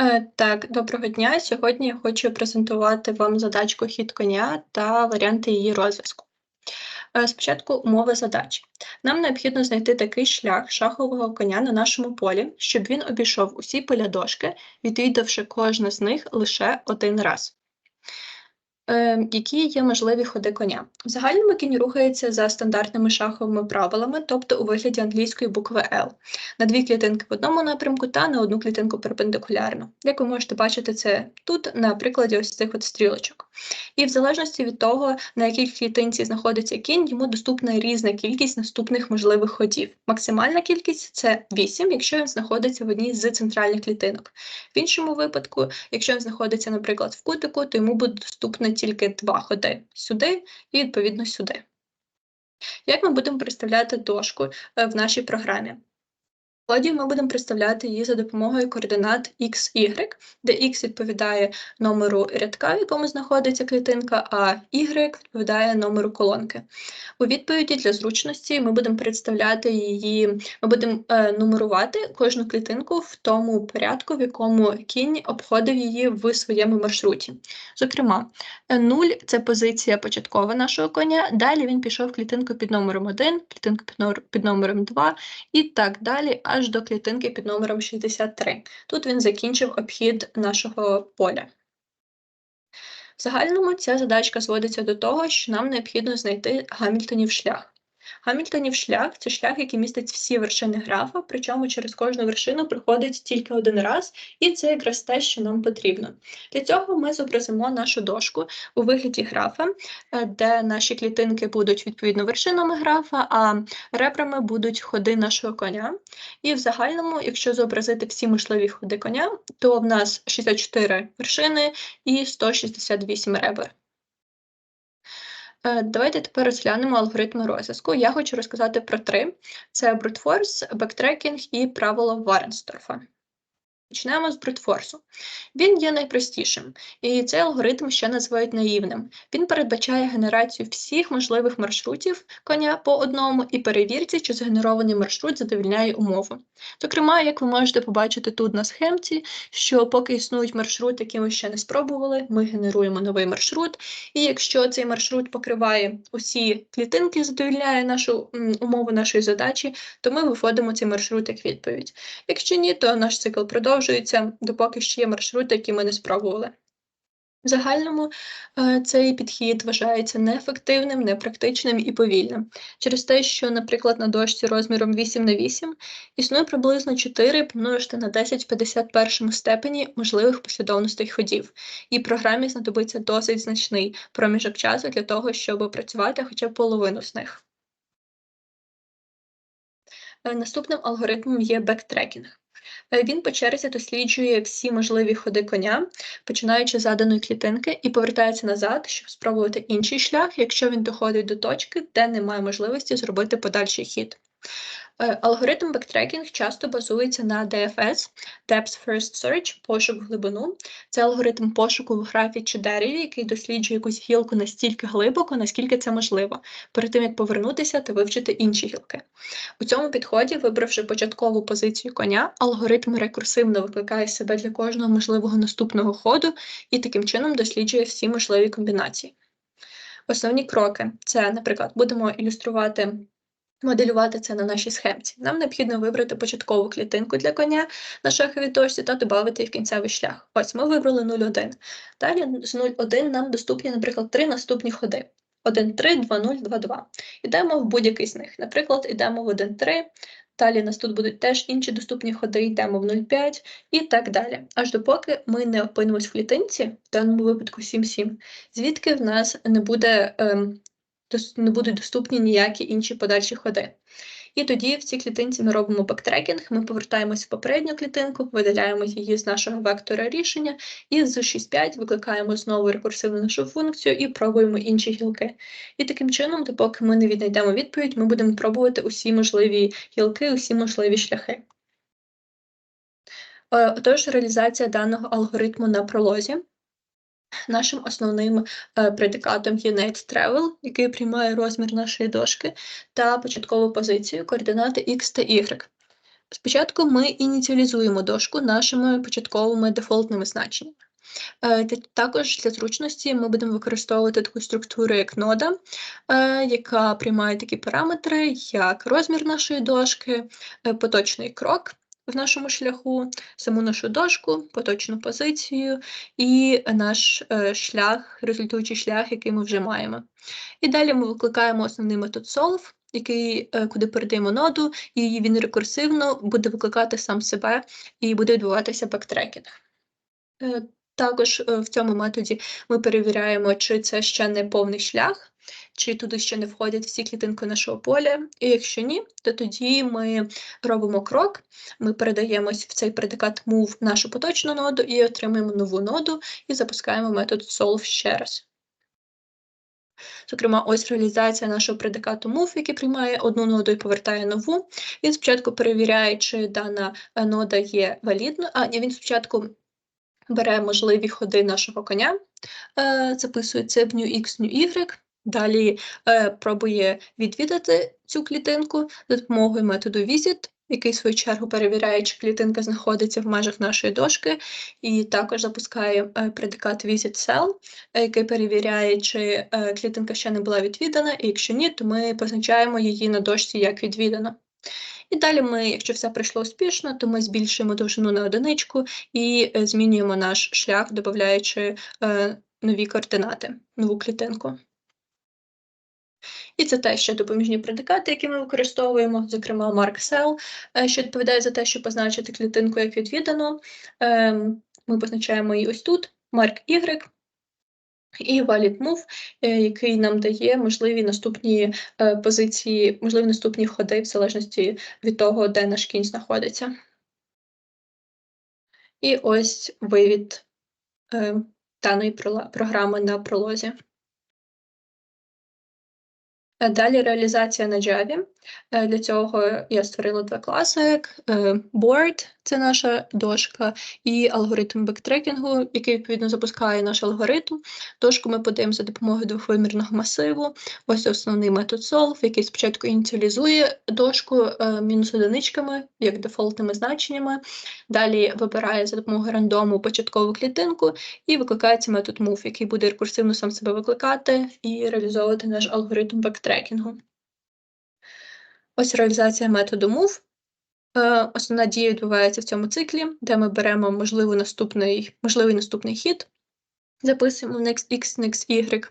Е, Так, доброго дня. Сьогодні я хочу презентувати вам задачку хід коня та варіанти її розв'язку. Е, Спочатку умови задачі. Нам необхідно знайти такий шлях шахового коня на нашому полі, щоб він обійшов усі поля дошки, відвідавши кожне з них лише один раз. Е, які є можливі ходи коня? В загальному кінь рухається за стандартними шаховими правилами, тобто у вигляді англійської букви L, на дві клітинки в одному напрямку та на одну клітинку перпендикулярно. Як ви можете бачити це тут на прикладі ось цих от стрілочок. І в залежності від того, на якій клітинці знаходиться кінь, йому доступна різна кількість наступних можливих ходів. Максимальна кількість це 8, якщо він знаходиться в одній з центральних клітинок. В іншому випадку, якщо він знаходиться, наприклад, в кутику, то йому буде доступно тільки два ходи сюди і відповідно сюди. Як ми будемо представляти дошку е, в нашій програмі? Тоді ми будемо представляти її за допомогою координат x, y, де x відповідає номеру рядка, в якому знаходиться клітинка, а y відповідає номеру колонки. У відповіді для зручності ми будемо представляти її, ми будемо е, нумерувати кожну клітинку в тому порядку, в якому кінь обходив її в своєму маршруті. Зокрема, 0 – це позиція початкова нашого коня, далі він пішов клітинку під номером 1, клітинку під, номером 2 і так далі аж до клітинки під номером 63. Тут він закінчив обхід нашого поля. В загальному ця задачка зводиться до того, що нам необхідно знайти Гамільтонів шлях. Гамільтонів шлях це шлях, який містить всі вершини графа, причому через кожну вершину приходить тільки один раз, і це якраз те, що нам потрібно. Для цього ми зобразимо нашу дошку у вигляді графа, е, де наші клітинки будуть відповідно вершинами графа, а ребрами будуть ходи нашого коня. І в загальному, якщо зобразити всі можливі ходи коня, то в нас 64 вершини і 168 ребер. Е, давайте тепер розглянемо алгоритми розв'язку. Я хочу розказати про три: це брутфорс, бектрекінг і правило Варенсторфа. Почнемо з брутфорсу. Він є найпростішим, і цей алгоритм ще називають наївним. Він передбачає генерацію всіх можливих маршрутів коня по одному і перевірці, чи згенерований маршрут задовільняє умову. Зокрема, як ви можете побачити тут на схемці, що поки існують маршрути, які ми ще не спробували, ми генеруємо новий маршрут. І якщо цей маршрут покриває усі клітинки, задовільняє нашу умову нашої задачі, то ми виводимо цей маршрут як відповідь. Якщо ні, то наш цикл продовжується продовжується, допоки ще є маршрути, які ми не спробували. В загальному е, цей підхід вважається неефективним, непрактичним і повільним через те, що, наприклад, на дошці розміром 8 на 8 існує приблизно 4 помножити на 10 в 51 степені можливих послідовностей ходів, і програмі знадобиться досить значний проміжок часу для того, щоб опрацювати хоча б половину з них. Е, наступним алгоритмом є бектрекінг. Е, він по черзі досліджує всі можливі ходи коня, починаючи з заданої клітинки, і повертається назад, щоб спробувати інший шлях, якщо він доходить до точки, де немає можливості зробити подальший хід. Е, алгоритм бектрекінг часто базується на DFS Depth First Search, пошук в глибину. Це алгоритм пошуку в графі чи дереві, який досліджує якусь гілку настільки глибоко, наскільки це можливо, перед тим як повернутися та вивчити інші гілки. У цьому підході, вибравши початкову позицію коня, алгоритм рекурсивно викликає себе для кожного можливого наступного ходу і таким чином досліджує всі можливі комбінації. Основні кроки це, наприклад, будемо ілюструвати моделювати це на нашій схемці. Нам необхідно вибрати початкову клітинку для коня на шаховій дошці та додати її в кінцевий шлях. Ось ми вибрали 0,1. Далі з 0,1 нам доступні, наприклад, три наступні ходи. 1, 3, 2, 0, 2, 2. Йдемо в будь-який з них. Наприклад, йдемо в 1, 3, далі нас тут будуть теж інші доступні ходи, йдемо в 0,5 і так далі. Аж допоки ми не опинимось в клітинці, в даному випадку 7,7, звідки в нас не буде ем, не будуть доступні ніякі інші подальші ходи. І тоді в цій клітинці ми робимо бектрекінг, ми повертаємось в попередню клітинку, видаляємо її з нашого вектора рішення, і з 6.5 викликаємо знову рекурсивну нашу функцію і пробуємо інші гілки. І таким чином, допоки ми не віднайдемо відповідь, ми будемо пробувати усі можливі гілки, усі можливі шляхи. Е, отож, реалізація даного алгоритму на пролозі. Нашим основним е, предикатом є Net Travel, який приймає розмір нашої дошки, та початкову позицію координати X та Y. Спочатку ми ініціалізуємо дошку нашими початковими дефолтними значеннями. Е, також для зручності ми будемо використовувати таку структуру, як нода, е, яка приймає такі параметри, як розмір нашої дошки, поточний крок в нашому шляху, саму нашу дошку, поточну позицію і наш шлях, результуючий шлях, який ми вже маємо. І далі ми викликаємо основний метод solve, який, куди передаємо ноду, і він рекурсивно буде викликати сам себе і буде відбуватися бектрекінг. Також е, в цьому методі ми перевіряємо, чи це ще не повний шлях, чи туди ще не входять всі клітинки нашого поля. І якщо ні, то тоді ми робимо крок, ми передаємось в цей предикат move нашу поточну ноду і отримуємо нову ноду і запускаємо метод solve ще раз. Зокрема, ось реалізація нашого предикату move, який приймає одну ноду і повертає нову. Він спочатку перевіряє, чи дана е, нода є валідною, а він спочатку бере можливі ходи нашого коня, е, записує це в new X, new Y, далі е, пробує відвідати цю клітинку за допомогою методу visit, який в свою чергу перевіряє, чи клітинка знаходиться в межах нашої дошки, і також запускає е, предикат visit cell, який перевіряє, чи клітинка ще не була відвідана, і якщо ні, то ми позначаємо її на дошці як відвідана. І далі ми, якщо все пройшло успішно, то ми збільшуємо довжину на одиничку і е, змінюємо наш шлях, додаючи е, нові координати, нову клітинку. І це теж ще допоміжні предикати, які ми використовуємо, зокрема е, що відповідає за те, щоб позначити клітинку як відвідано. Ем, ми позначаємо її ось тут, mark Y, і valid move, е, який нам дає можливі наступні е, позиції, можливі наступні ходи, в залежності від того, де наш кінь знаходиться. І ось вивід е, даної програми на пролозі. Далі реалізація на Java. Е, для цього я створила два класи: е, Board це наша дошка, і алгоритм бектрекінгу, який відповідно запускає наш алгоритм. Дошку ми подаємо за допомогою двохвимірного масиву. Ось основний метод solve, який спочатку ініціалізує дошку мінус одиничками, як дефолтними значеннями. Далі вибирає за допомогою рандому початкову клітинку і викликається метод move, який буде рекурсивно сам себе викликати і реалізовувати наш алгоритм бектрекінгу трекінгу. Ось реалізація методу move. Е, основна дія відбувається в цьому циклі, де ми беремо можливий наступний можливий наступний хід, записуємо в next x, next y.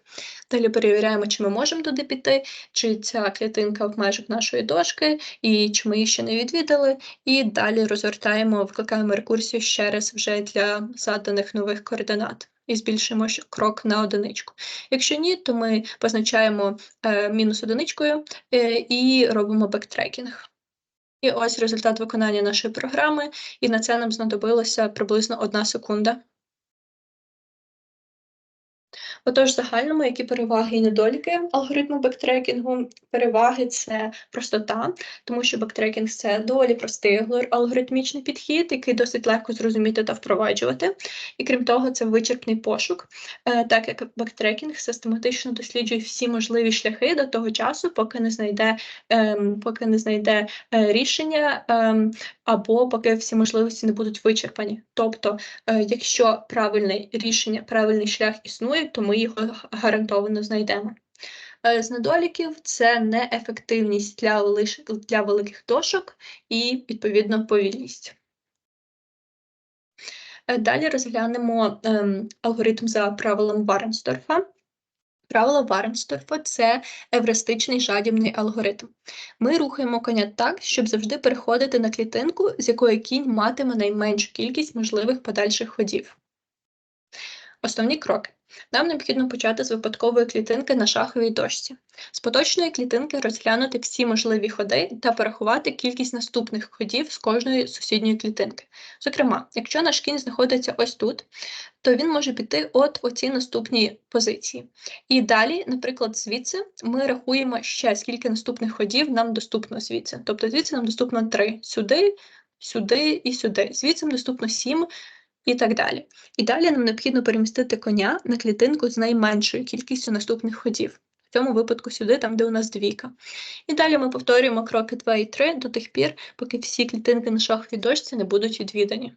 Далі перевіряємо, чи ми можемо туди піти, чи ця клітинка в межах нашої дошки, і чи ми її ще не відвідали. І далі розвертаємо, викликаємо рекурсію ще раз вже для заданих нових координат і збільшимо крок на одиничку. Якщо ні, то ми позначаємо е, мінус одиничкою е, і робимо бектрекінг. І ось результат виконання нашої програми, і на це нам знадобилося приблизно одна секунда. Отож, в загальному, які переваги і недоліки алгоритму бектрекінгу? Переваги це простота, тому що бектрекінг це доволі простий алгоритмічний підхід, який досить легко зрозуміти та впроваджувати. І крім того, це вичерпний пошук, е, так як бектрекінг систематично досліджує всі можливі шляхи до того часу, поки не знайде ем, поки не знайде е, рішення ем, або поки всі можливості не будуть вичерпані. Тобто, е, якщо правильне рішення, правильний шлях існує, то ми його гарантовано знайдемо. Е, з недоліків це неефективність для для великих дошок і, відповідно, повільність. Е, далі розглянемо ем, алгоритм за правилом Варенсторфа. Правило Варенсторфа це евристичний жадібний алгоритм. Ми рухаємо коня так, щоб завжди переходити на клітинку, з якої кінь матиме найменшу кількість можливих подальших ходів. Основні кроки. Нам необхідно почати з випадкової клітинки на шаховій дошці. З поточної клітинки розглянути всі можливі ходи та порахувати кількість наступних ходів з кожної сусідньої клітинки. Зокрема, якщо наш кінь знаходиться ось тут, то він може піти от оці наступні позиції. І далі, наприклад, звідси ми рахуємо ще, скільки наступних ходів нам доступно звідси. Тобто звідси нам доступно 3, сюди, сюди і сюди. Звідси нам доступно 7 і так далі. І далі нам необхідно перемістити коня на клітинку з найменшою кількістю наступних ходів. В цьому випадку сюди, там, де у нас двійка. І далі ми повторюємо кроки 2 і 3 до тих пір, поки всі клітинки на шаховій дошці не будуть відвідані.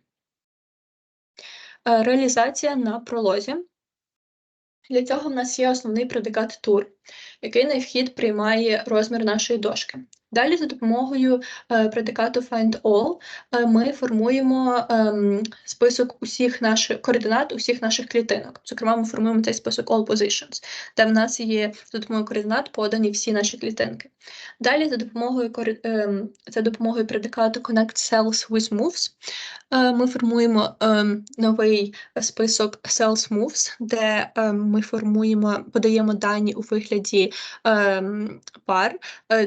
Е, реалізація на пролозі. Для цього в нас є основний предикат тур, який на вхід приймає розмір нашої дошки. Далі за допомогою е, предикату FindAll е, ми формуємо е, список усіх наших координат, усіх наших клітинок. Зокрема, ми формуємо цей список All Positions, де в нас є за допомогою координат подані всі наші клітинки. Далі за допомогою е, за допомогою предикату Connect Cells with Moves е, ми формуємо е, новий список Cells Moves, де ми формуємо, подаємо дані у вигляді пар,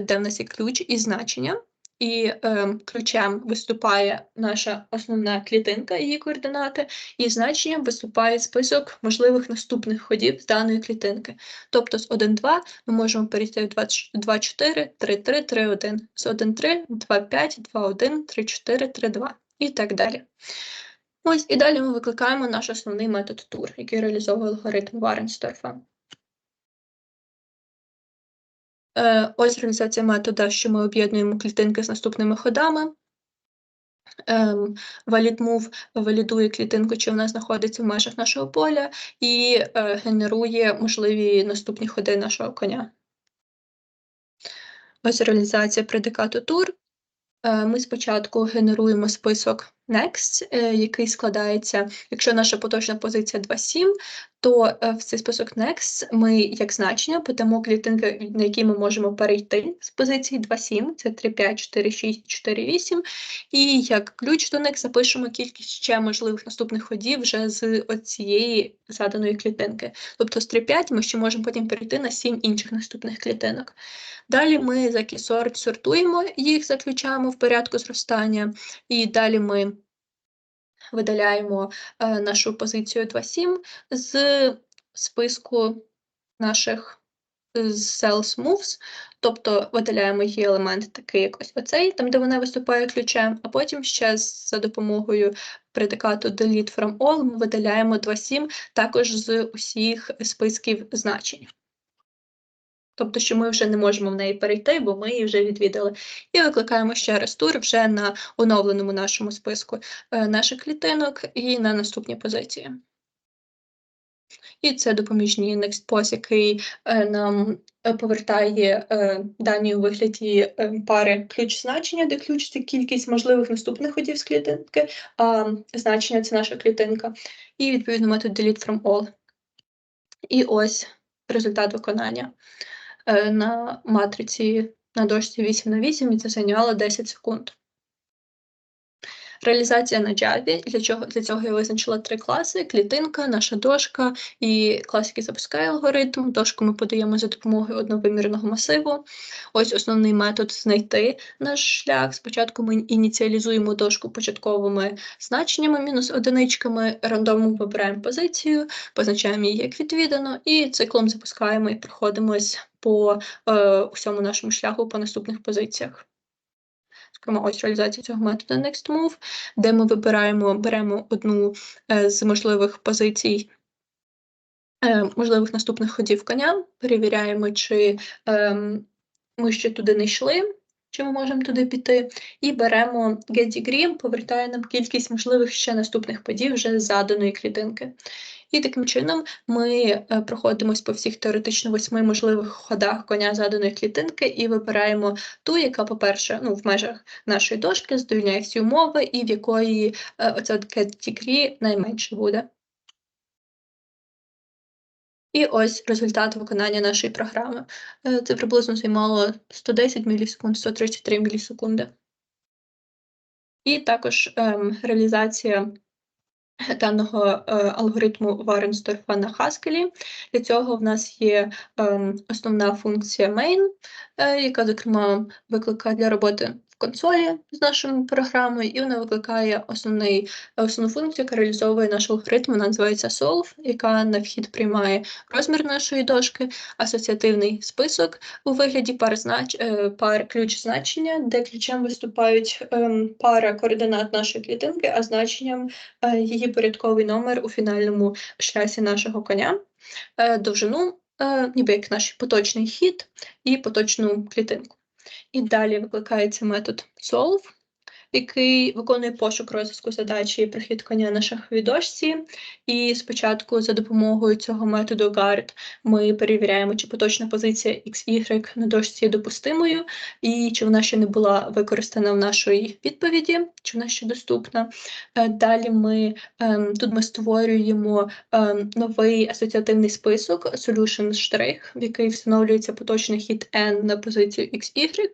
де в нас є ключ ключ і значення, і е, ключем виступає наша основна клітинка, її координати, і значенням виступає список можливих наступних ходів з даної клітинки. Тобто з 1,2 ми можемо перейти в 2,4, 3,3, 3,1, з 1,3, 2,5, 2,1, 3,4, 3,2 і так далі. Ось і далі ми викликаємо наш основний метод тур, який реалізовує алгоритм Варенсторфа. Ось реалізація метода, що ми об'єднуємо клітинки з наступними ходами. Ем, ValidMove валідує клітинку, чи вона знаходиться в межах нашого поля, і е, генерує можливі наступні ходи нашого коня. Ось реалізація предикату тур. Е, ми спочатку генеруємо список Next, е, який складається, якщо наша поточна позиція 2,7, то е, в цей список Next ми як значення подамо клітинки, на які ми можемо перейти з позиції 2,7, це 3, 5, 4, 6, 4, 8. І як ключ до Next запишемо кількість ще можливих наступних ходів вже з цієї заданої клітинки. Тобто з 3,5 ми ще можемо потім перейти на 7 інших наступних клітинок. Далі ми за кісорт сортуємо їх, заключаємо в порядку зростання, і далі ми видаляємо е, нашу позицію 2.7 з списку наших sales moves, тобто видаляємо її елемент такий якось оцей, там де вона виступає ключем, а потім ще за допомогою предикату delete from all ми видаляємо 2.7 також з усіх списків значень. Тобто, що ми вже не можемо в неї перейти, бо ми її вже відвідали. І викликаємо ще раз тур вже на оновленому нашому списку е, наших клітинок і на наступні позиції. І це допоміжний NextPos, який е, нам е, повертає дані у вигляді пари ключ значення, де ключ це кількість можливих наступних ходів з клітинки, а значення це наша клітинка. І відповідно метод delete from all. І ось результат виконання. Е, на матриці на дошці 8 на 8 і це зайняло 10 секунд. Реалізація на Java. Для чого для цього я визначила три класи: клітинка, наша дошка і клас, який запускає алгоритм. Дошку ми подаємо за допомогою одновимірного масиву. Ось основний метод знайти наш шлях. Спочатку ми ініціалізуємо дошку початковими значеннями, мінус одиничками, рандомно вибираємо позицію, позначаємо її як відвідано, і циклом запускаємо і проходимось по е, всьому нашому шляху по наступних позиціях. Зокрема, ось реалізація цього методу NextMove, де ми вибираємо, беремо одну е, з можливих позицій, е, можливих наступних ходів коня, перевіряємо, чи е, ми ще туди не йшли. Чи ми можемо туди піти, і беремо GetDegree, повертає нам кількість можливих ще наступних подій вже заданої клітинки. І таким чином ми е, проходимось по всіх теоретично восьми можливих ходах коня заданої клітинки і вибираємо ту, яка, по-перше, ну, в межах нашої дошки задовільняє всі умови, і в якої е, оця degree найменше буде. І ось результат виконання нашої програми. Е, це приблизно займало 110 мілісекунд, 133 мілісекунди. І також ем, реалізація даного е, алгоритму Варенсторфа на Haskell. Для цього в нас є е, основна функція main, е, яка, зокрема, викликає для роботи консолі з нашою програмою, і вона викликає основний, основну функцію, яка реалізовує наш алгоритм, вона називається solve, яка на вхід приймає розмір нашої дошки, асоціативний список у вигляді пар знач, е, пар ключ значення, де ключем виступають ем, пара координат нашої клітинки, а значенням е, її порядковий номер у фінальному шлясі нашого коня. Е, довжину ніби як наш поточний хід і поточну клітинку. І далі викликається метод solve, який виконує пошук розв'язку задачі прохід коня на. І спочатку за допомогою цього методу guard ми перевіряємо, чи поточна позиція XY на дошці є допустимою, і чи вона ще не була використана в нашій відповіді, чи вона ще доступна. Е, далі ми ем, тут ми створюємо ем, новий асоціативний список solution штрих, в який встановлюється поточний хід N на позицію XY.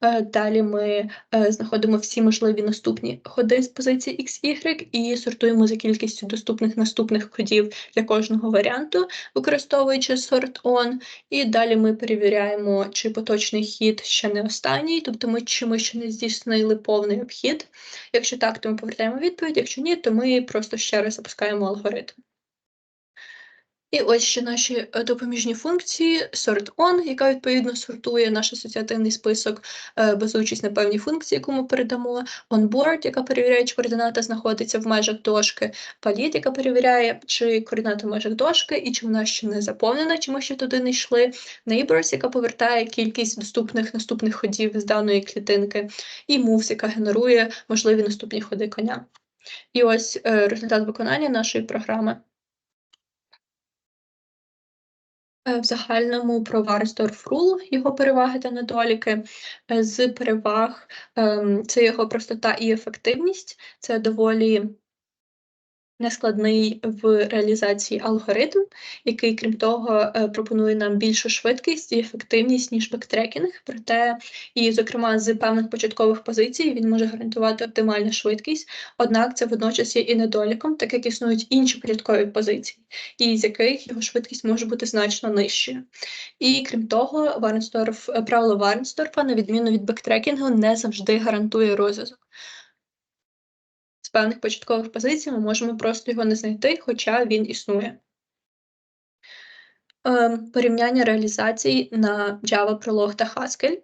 Е, далі ми е, знаходимо всі можливі наступні ходи з позиції XY і сортуємо за кількістю доступних наступних ходів для кожного варіанту, використовуючи sort on. І далі ми перевіряємо, чи поточний хід ще не останній, тобто ми чи ще не здійснили повний обхід. Якщо так, то ми повертаємо відповідь, якщо ні, то ми просто ще раз запускаємо алгоритм. І ось ще наші е, допоміжні функції sort on, яка відповідно сортує наш асоціативний список, е, базуючись на певній функції, яку ми передамо, onboard, яка перевіряє, чи координата знаходиться в межах дошки, valid, яка перевіряє, чи координата в межах дошки, і чи вона ще не заповнена, чи ми ще туди не йшли. Neighbors, яка повертає кількість доступних наступних ходів з даної клітинки, і moves, яка генерує можливі наступні ходи коня. І ось е, результат виконання нашої програми. Е, в загальному про Варсдорф Рул, його переваги та недоліки. Е, з переваг ем, це його простота і ефективність. Це доволі нескладний в реалізації алгоритм, який, крім того, е, пропонує нам більшу швидкість і ефективність, ніж бектрекінг. Проте, і, зокрема, з певних початкових позицій він може гарантувати оптимальну швидкість, однак це водночас є і недоліком, так як існують інші порядкові позиції, і з яких його швидкість може бути значно нижчою. І крім того, Варнсторф, правило Варнсторфа, на відміну від бектрекінгу, не завжди гарантує розв'язок певних початкових позицій ми можемо просто його не знайти, хоча він існує. Ем, порівняння реалізацій на Java, Prolog та Haskell.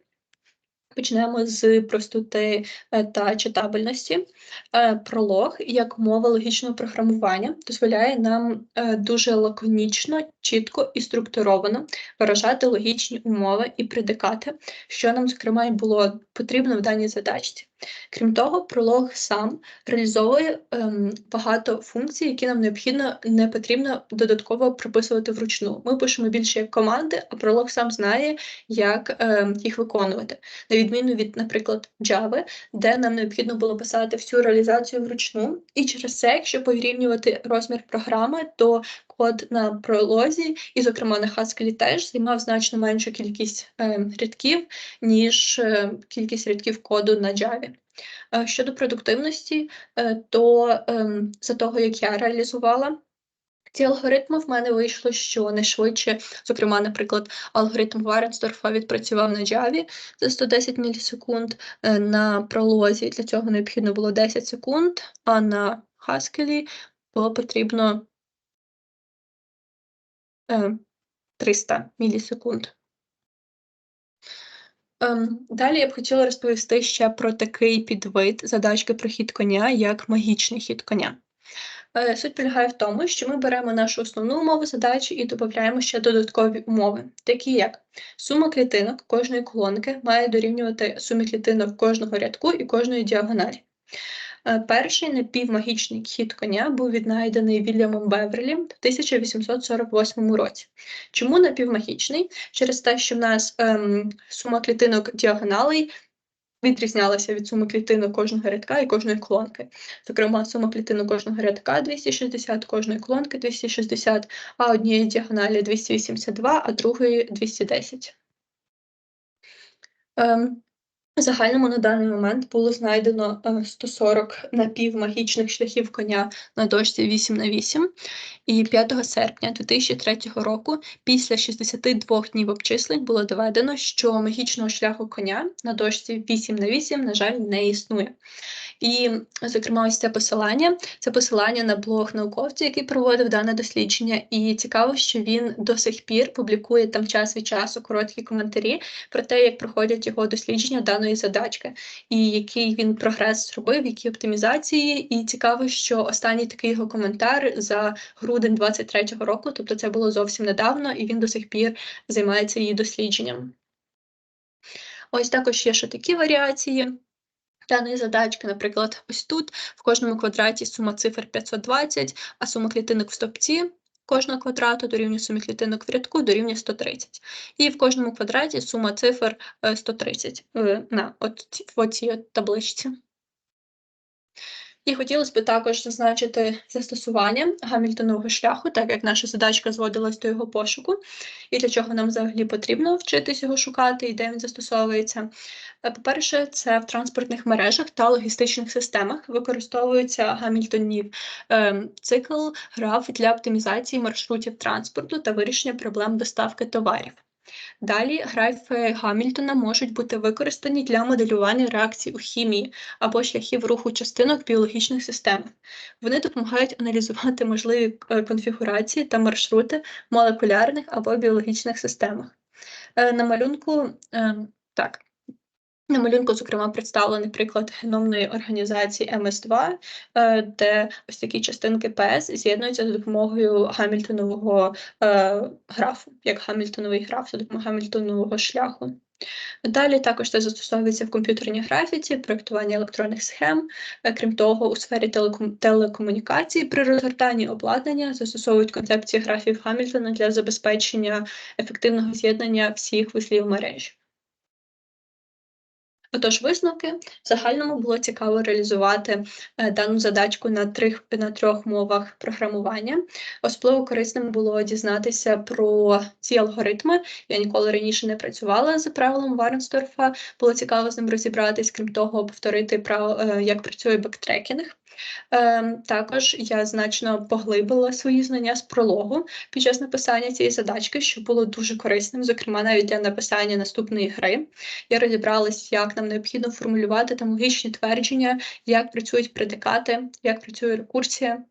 Почнемо з простоти е, та читабельності. Е, пролог як мова логічного програмування дозволяє нам е, дуже лаконічно, чітко і структуровано виражати логічні умови і предикати, що нам, зокрема, було потрібно в даній задачці. Крім того, пролог сам реалізовує ем, багато функцій, які нам необхідно не потрібно додатково прописувати вручну. Ми пишемо більше як команди, а пролог сам знає, як ем, їх виконувати. На відміну від, наприклад, Java, де нам необхідно було писати всю реалізацію вручну. І через це, якщо порівнювати розмір програми, то код на пролозі, і, зокрема, на Haskell теж займав значно меншу кількість ем, рядків, ніж е, кількість рядків коду на Java. Е, щодо продуктивності, е, то ем, за того, як я реалізувала ці алгоритми, в мене вийшло, що не швидше, зокрема, наприклад, алгоритм Варенсдорфа відпрацював на Java за 110 мілісекунд, е, на пролозі для цього необхідно було 10 секунд, а на Haskell було потрібно 300 мілісекунд. Ем, далі я б хотіла розповісти ще про такий підвид задачки про хід коня, як магічний хід коня. Е, суть полягає в тому, що ми беремо нашу основну умову задачі і додаємо ще додаткові умови, такі як сума клітинок кожної колонки має дорівнювати сумі клітинок кожного рядку і кожної діагоналі. Е, перший напівмагічний хід коня був віднайдений Вільямом Беверлі в 1848 році. Чому напівмагічний? Через те, що в нас ем, сума клітинок діагоналей відрізнялася від суми клітинок кожного рядка і кожної колонки. Зокрема, сума клітинок кожного рядка 260, кожної колонки 260, а однієї діагоналі 282, а другої 210. Ем, в загальному на даний момент було знайдено 140 е, напівмагічних шляхів коня на дошці 8 на 8 і 5 серпня 2003 року, після 62 днів обчислень, було доведено, що магічного шляху коня на дошці 8 на 8, на жаль, не існує. І, зокрема, ось це посилання. Це посилання на блог науковця, який проводив дане дослідження. І цікаво, що він до сих пір публікує там час від часу короткі коментарі про те, як проходять його дослідження даної задачки, і який він прогрес зробив, які оптимізації. І цікаво, що останній такий його коментар за грудень 23-го року, тобто це було зовсім недавно, і він до сих пір займається її дослідженням. Ось також є ще такі варіації. Даної задачки, наприклад, ось тут в кожному квадраті сума цифр 520, а сума клітинок в стопці кожного квадрату дорівнює сумі клітинок в рядку дорівнює 130. І в кожному квадраті сума цифр 130 е, на от, в цій табличці. І хотілося б також зазначити застосування гамільтонового шляху, так як наша задачка зводилась до його пошуку, і для чого нам взагалі потрібно вчитись його шукати і де він застосовується. Е, по-перше, це в транспортних мережах та логістичних системах використовується гамільтонів е, цикл граф для оптимізації маршрутів транспорту та вирішення проблем доставки товарів. Далі графи Гамільтона можуть бути використані для моделювання реакцій у хімії або шляхів руху частинок біологічних систем. Вони допомагають аналізувати можливі е, конфігурації та маршрути молекулярних або біологічних системах. Е, на малюнку ем, так. На малюнку, зокрема, представлений приклад геномної організації МС2, е, де ось такі частинки ПС з'єднуються за допомогою гамільтонового е, графу, як гамільтоновий граф за допомогою гамільтонового шляху. Далі також це застосовується в комп'ютерній графіці, проєктуванні електронних схем. Е, крім того, у сфері телеком... телекомунікації при розгортанні обладнання застосовують концепції графів Гамільтона для забезпечення ефективного з'єднання всіх вузлів мережі. Отож, висновки в загальному було цікаво реалізувати е, дану задачку на трьох на трьох мовах програмування. Особливо корисним було дізнатися про ці алгоритми. Я ніколи раніше не працювала за правилом Варнсдорфа. Було цікаво з ним розібратись, крім того, повторити прав, е, як працює бектрекінг. Ем, також я значно поглибила свої знання з прологу під час написання цієї задачки, що було дуже корисним, зокрема навіть для написання наступної гри. Я розібралась, як нам необхідно формулювати там логічні твердження, як працюють предикати, як працює рекурсія.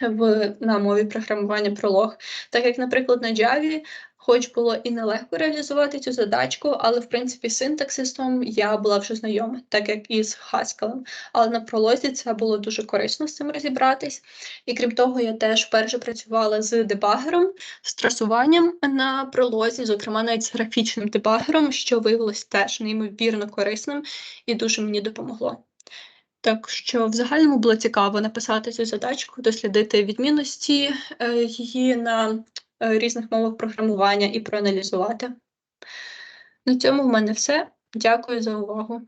В на мові програмування пролог, так як, наприклад, на Java хоч було і нелегко реалізувати цю задачку, але в принципі синтаксисом я була вже знайома, так як і з Haskell. Але на пролозі це було дуже корисно з цим розібратись. І крім того, я теж вперше працювала з дебагером, з трасуванням на пролозі, зокрема навіть з графічним дебагером, що виявилось теж неймовірно корисним і дуже мені допомогло. Так що в загальному було цікаво написати цю задачку, дослідити відмінності е, її на Е, різних мовах програмування і проаналізувати. На цьому в мене все. Дякую за увагу.